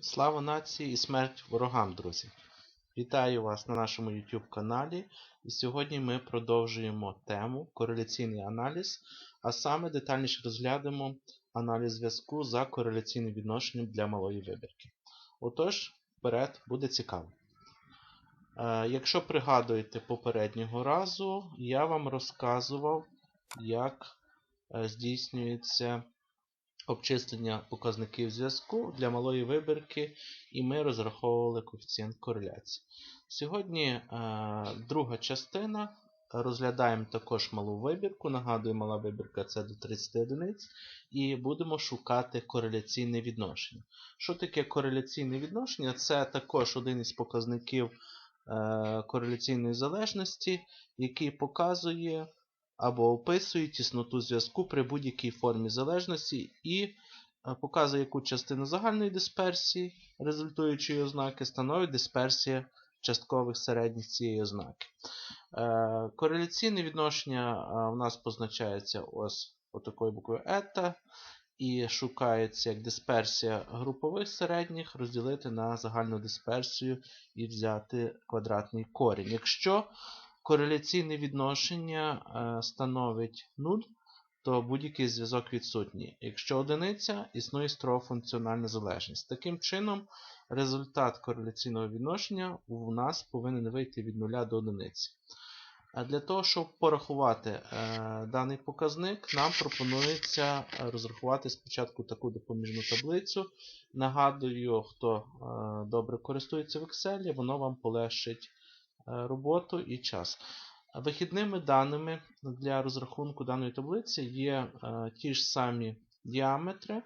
Слава нації і смерть ворогам, друзі! Вітаю вас на нашому YouTube каналі. І сьогодні ми продовжуємо тему кореляційний аналіз, а саме детальніше розглянемо аналіз зв'язку за кореляційним відношенням для малої вибірки. Отож, вперед буде цікаво. Е, Якщо пригадуєте попереднього разу, я вам розказував, як е, здійснюється обчислення показників зв'язку для малої вибірки, і ми розраховували коефіцієнт кореляції. Сьогодні е, друга частина. Розглядаємо також малу вибірку. Нагадую, мала вибірка це до 30 одиниць. І будемо шукати кореляційне відношення. Що таке кореляційне відношення? Це також один із показників е, кореляційної залежності, який показує або описує тісноту зв'язку при будь-якій формі залежності і е, показує, яку частину загальної дисперсії, результуючої ознаки, становить дисперсія часткових середніх цієї ознаки. Е, кореляційне відношення е, у нас позначається ось отакою буквою ета. І шукається як дисперсія групових середніх, розділити на загальну дисперсію і взяти квадратний корінь. Якщо кореляційне відношення е, становить 0, то будь-який зв'язок відсутній. Якщо одиниця, існує строго-функціональна залежність. Таким чином, результат кореляційного відношення у нас повинен вийти від 0 до 1. А для того, щоб порахувати е, даний показник, нам пропонується розрахувати спочатку таку допоміжну таблицю. Нагадую, хто е, добре користується в Excel, воно вам полегшить роботу і час. Вихідними даними для розрахунку даної таблиці є е, ті ж самі діаметри,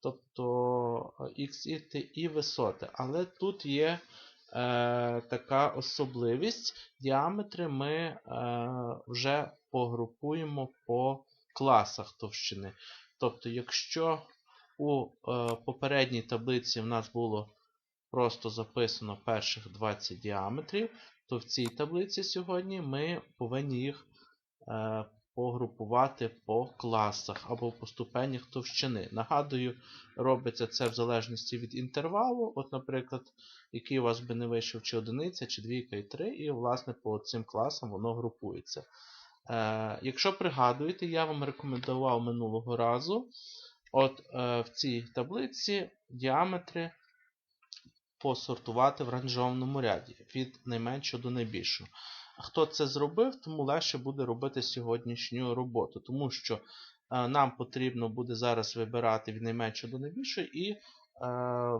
тобто x і висоти. Але тут є е, така особливість. Діаметри ми е, вже погрупуємо по класах товщини. Тобто, якщо у попередній таблиці в нас було просто записано перших 20 діаметрів, то в цій таблиці сьогодні ми повинні їх е, погрупувати по класах або по ступенях товщини. Нагадую, робиться це в залежності від інтервалу. От, наприклад, який у вас би не вийшов, чи одиниця, чи двійка і три, і, власне, по цим класам воно групується. Е, Якщо пригадуєте, я вам рекомендував минулого разу. От е, в цій таблиці діаметри посортувати в ранжованому ряді від найменшого до найбільшого. Хто це зробив, тому легше буде робити сьогоднішню роботу, тому що е, нам потрібно буде зараз вибирати від найменшого до найбільшого і е,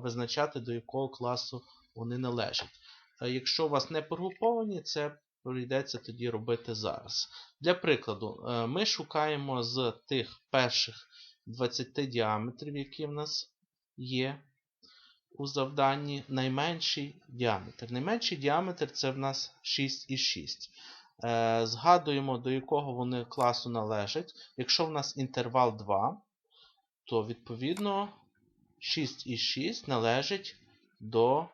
визначати, до якого класу вони належать. Е, якщо у вас не прогруповані, це прийдеться тоді робити зараз. Для прикладу, ми шукаємо з тих перших 20 діаметрів, які в нас є у завданні найменший діаметр. Найменший діаметр це в нас 6,6. Е, згадуємо, до якого вони класу належать. Якщо в нас інтервал 2, то відповідно 6,6 належить до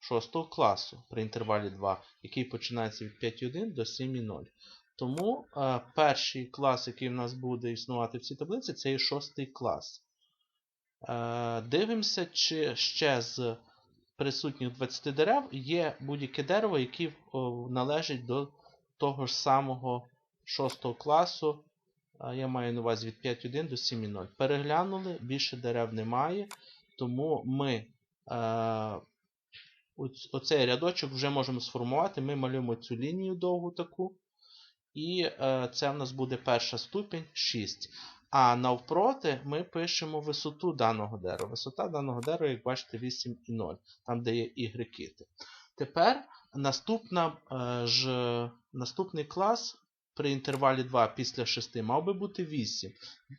6 класу при інтервалі 2, який починається від 5,1 до 7,0. Тому е, перший клас, який в нас буде існувати в цій таблиці, це є 6 клас. Е, дивимося, чи ще з присутніх 20 дерев є будь-яке дерево, яке належить до того ж самого 6 класу. Я маю на увазі від 5.1 до 7.0. Переглянули, більше дерев немає, тому ми е, оцей рядочок вже можемо сформувати. Ми малюємо цю лінію довгу таку. І е, це в нас буде перша ступінь 6. А навпроти ми пишемо висоту даного дерева. Висота даного дерева, як бачите, 8,0, там де є ігрекіти. Тепер наступна, е, ж, наступний клас при інтервалі 2 після 6 мав би бути 8,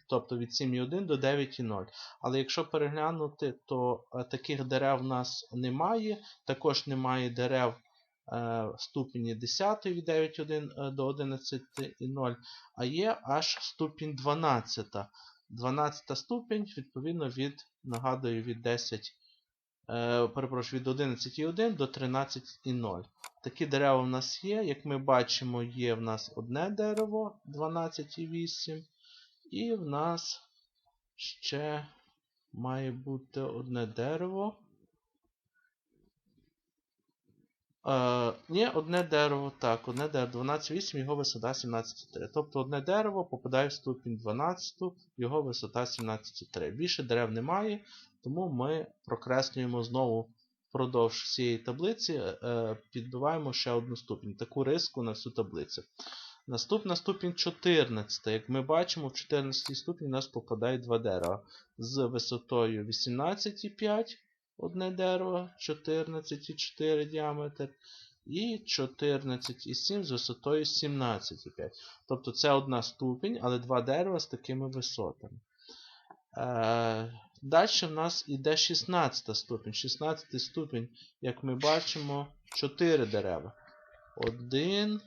тобто від 7,1 до 9,0. Але якщо переглянути, то е, таких дерев у нас немає. Також немає дерев ступені 10 від 9,1 е, до 11,0, а є аж ступінь 12. 12 ступінь, відповідно, від, нагадую, від 10, е, перепрошую, від 11,1 до 13,0. Такі дерева в нас є. Як ми бачимо, є в нас одне дерево 12,8. І в нас ще має бути одне дерево. Е, ні, одне дерево, так, одне дерево 12,8, його висота 17,3. Тобто одне дерево попадає в ступінь 12, його висота 17,3. Більше дерев немає, тому ми прокреслюємо знову впродовж цієї таблиці, е, підбиваємо ще одну ступінь, таку риску на всю таблицю. Наступна ступінь 14. Як ми бачимо, в 14 ступінь у нас попадає два дерева з висотою 18,5 одне дерево, 14,4 діаметр. І 14,7 з висотою 17,5. Тобто це одна ступінь, але два дерева з такими висотами. Е, Далі в нас йде 16 ступінь. 16 ступінь, як ми бачимо, 4 дерева. 1,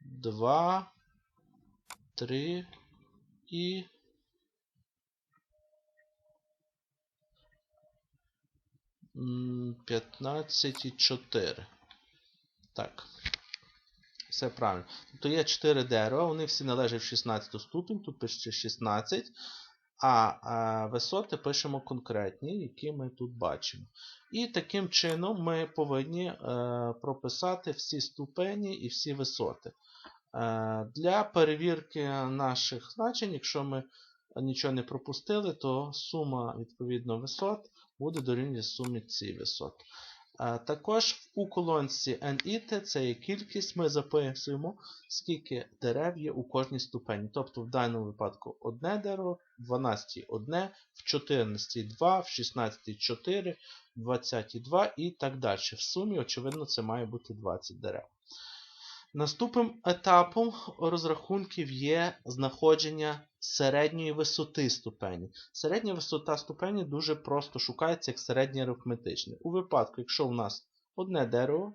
2, 3 і 15,4. Так. Все правильно. Тобто є 4 дерева, вони всі належать в 16 ступінь, тут пише 16. А, а висоти пишемо конкретні, які ми тут бачимо. І таким чином ми повинні е, прописати всі ступені і всі висоти. Е, Для перевірки наших значень, якщо ми нічого не пропустили, то сума відповідно висот буде дорівнювати сумі ці висот. Також у колонці NIT це є кількість, ми записуємо, скільки дерев є у кожній ступені. Тобто в даному випадку одне дерево, в 12 одне, в 14 2, в 16 4, в 20 2 і так далі. В сумі, очевидно, це має бути 20 дерев. Наступним етапом розрахунків є знаходження середньої висоти ступені. Середня висота ступені дуже просто шукається як середнє арифметичне. У випадку, якщо у нас одне дерево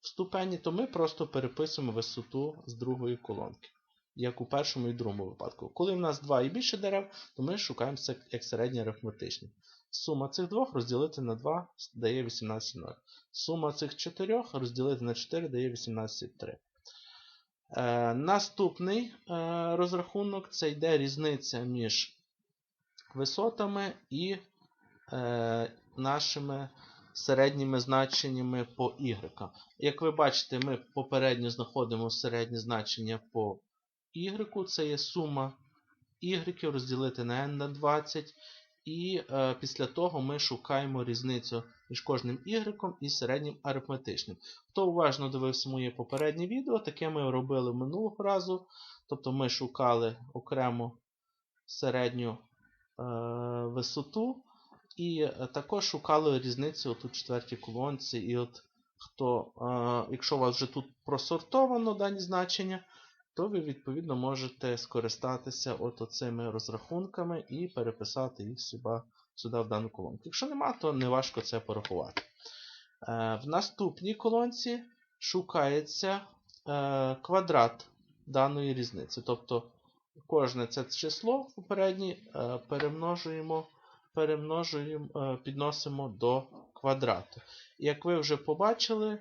в ступені, то ми просто переписуємо висоту з другої колонки, як у першому і другому випадку. Коли в нас два і більше дерев, то ми шукаємо як середнє арифметичне. Сума цих двох розділити на 2 дає 18,0. Сума цих чотирьох розділити на 4 дає 18,3. Е, Наступний е, розрахунок це йде різниця між висотами і е, нашими середніми значеннями по y. Як ви бачите, ми попередньо знаходимо середнє значення по y. Це є сума y розділити на n на 20. І е, після того ми шукаємо різницю між кожним y і середнім арифметичним. Хто уважно дивився моє попереднє відео, таке ми робили минулого разу. Тобто ми шукали окремо середню е, висоту, і е, також шукали різницю у четвертій колонці. І от хто, е, Якщо у вас вже тут просортовано дані значення, то ви відповідно можете скористатися от оцими розрахунками і переписати їх сюди, сюди в дану колонку. Якщо нема, то не важко це порахувати. Е, в наступній колонці шукається е, квадрат даної різниці. Тобто кожне це число попереднє е, перемножуємо, перемножуємо, підносимо до квадрату. як ви вже побачили,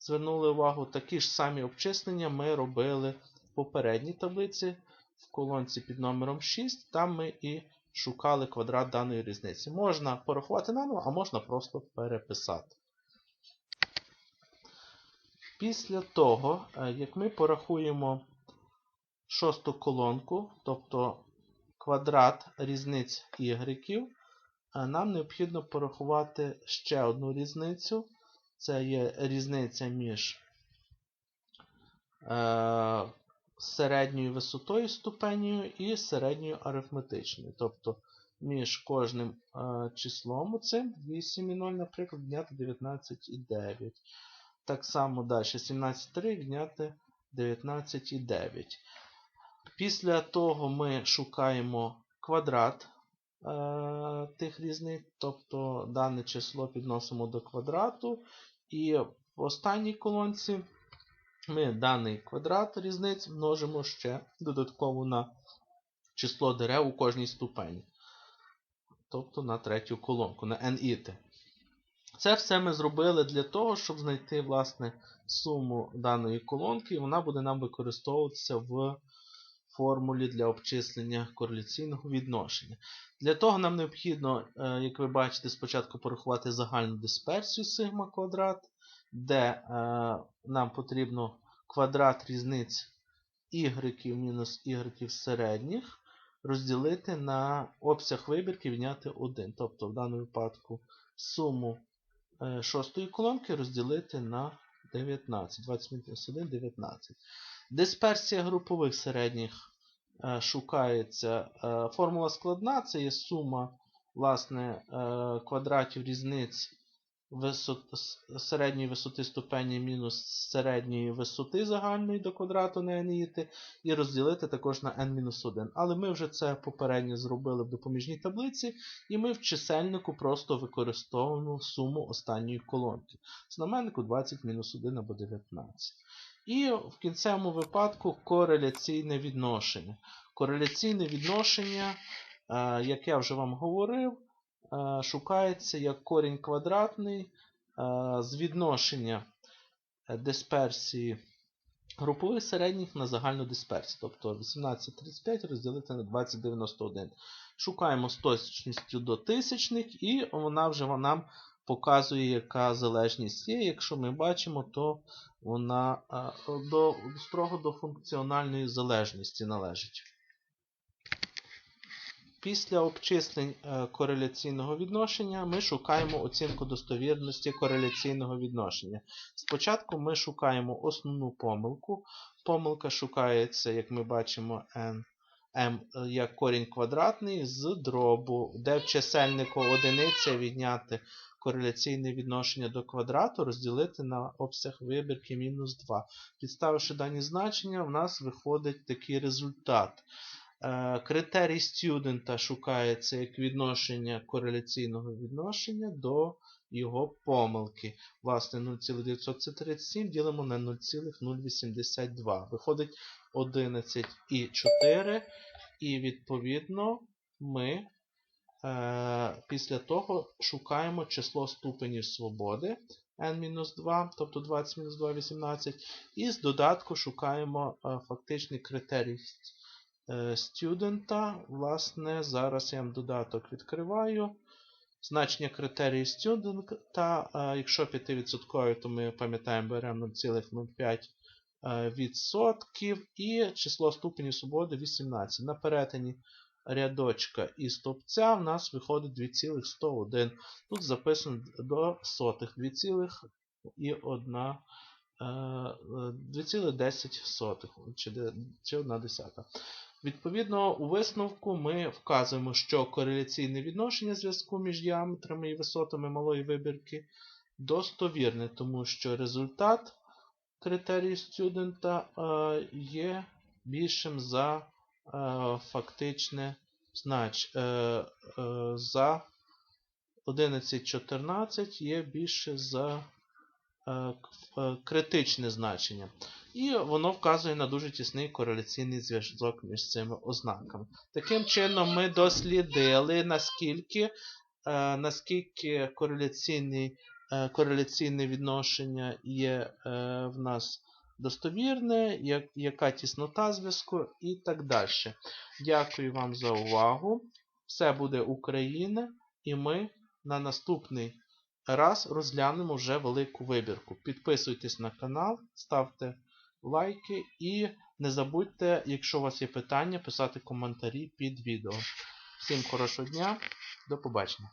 звернули увагу, такі ж самі обчислення ми робили в попередній таблиці в колонці під номером 6. Там ми і шукали квадрат даної різниці. Можна порахувати наново, а можна просто переписати. Після того, е, як ми порахуємо шосту колонку, тобто квадрат різниць y, е, нам необхідно порахувати ще одну різницю. Це є різниця між е, середньою висотою ступенею і середньою арифметичною. Тобто між кожним е, числом цим 8,0, наприклад, відняти 19,9. Так само далі 17,3 відняти 19,9. Після того ми шукаємо квадрат е, тих різниць, тобто дане число підносимо до квадрату. І в останній колонці ми даний квадрат різниць множимо ще додатково на число дерев у кожній ступені. Тобто на третю колонку, на NIT. Це все ми зробили для того, щоб знайти власне, суму даної колонки, і вона буде нам використовуватися в формулі для обчислення кореляційного відношення. Для того нам необхідно, е, як ви бачите, спочатку порахувати загальну дисперсію сигма квадрат, де е, нам потрібно квадрат різниць y мінус y середніх розділити на обсяг вибірки відняти 1. Тобто, в даному випадку суму е, шостої колонки розділити на 19. 20 мінус 1 19. Дисперсія групових середніх е, шукається. Е, формула складна, це є сума власне, е, квадратів різниць висот, середньої висоти ступені мінус середньої висоти загальної до квадрату на n і розділити також на n-1. Але ми вже це попередньо зробили в допоміжній таблиці, і ми в чисельнику просто використовуємо суму останньої колонки. Знаменнику 20-1 або 19. І в кінцевому випадку кореляційне відношення. Кореляційне відношення, е, як я вже вам говорив, е, шукається як корінь квадратний е, з відношення дисперсії групових середніх на загальну дисперсію. Тобто 1835 розділити на 2091. Шукаємо з точністю до тисячних, і вона вже нам показує, яка залежність є. Якщо ми бачимо, то вона е, до, строго до функціональної залежності належить. Після обчислень е, кореляційного відношення ми шукаємо оцінку достовірності кореляційного відношення. Спочатку ми шукаємо основну помилку. Помилка шукається, як ми бачимо, n, е, як корінь квадратний з дробу, де в чисельнику одиниця відняти кореляційне відношення до квадрату, розділити на обсяг вибірки мінус 2. Підставивши дані значення, в нас виходить такий результат. Е, Критерій студента шукається як відношення кореляційного відношення до його помилки. Власне, 0,937 ділимо на 0,082. Виходить 11,4. І відповідно ми е, після того шукаємо число ступенів свободи n-2, тобто 20-2 18. І з додатку шукаємо е, фактичний критерій е, студента. Власне, зараз я вам додаток відкриваю. Значення критерії студента, е, якщо 5%, то ми пам'ятаємо, беремо 0,05 е, відсотків і число ступенів свободи 18. На перетині рядочка і стовпця в нас виходить 2,101. Тут записано до сотих 2,1 2,10 чи чи 1 десята. Відповідно, у висновку ми вказуємо, що кореляційне відношення зв'язку між діаметрами і висотами малої вибірки достовірне, тому що результат критерію студента е, є більшим за е, фактичне знач, е, за 11.14 є більше за критичне значення. І воно вказує на дуже тісний кореляційний зв'язок між цими ознаками. Таким чином, ми дослідили, наскільки, е, наскільки кореляційний, е, кореляційне відношення є е, в нас достовірне, як, яка тіснота зв'язку і так далі. Дякую вам за увагу. Все буде Україна, і ми на наступний раз розглянемо вже велику вибірку. Підписуйтесь на канал, ставте лайки і не забудьте, якщо у вас є питання, писати коментарі під відео. Всім хорошого дня, до побачення.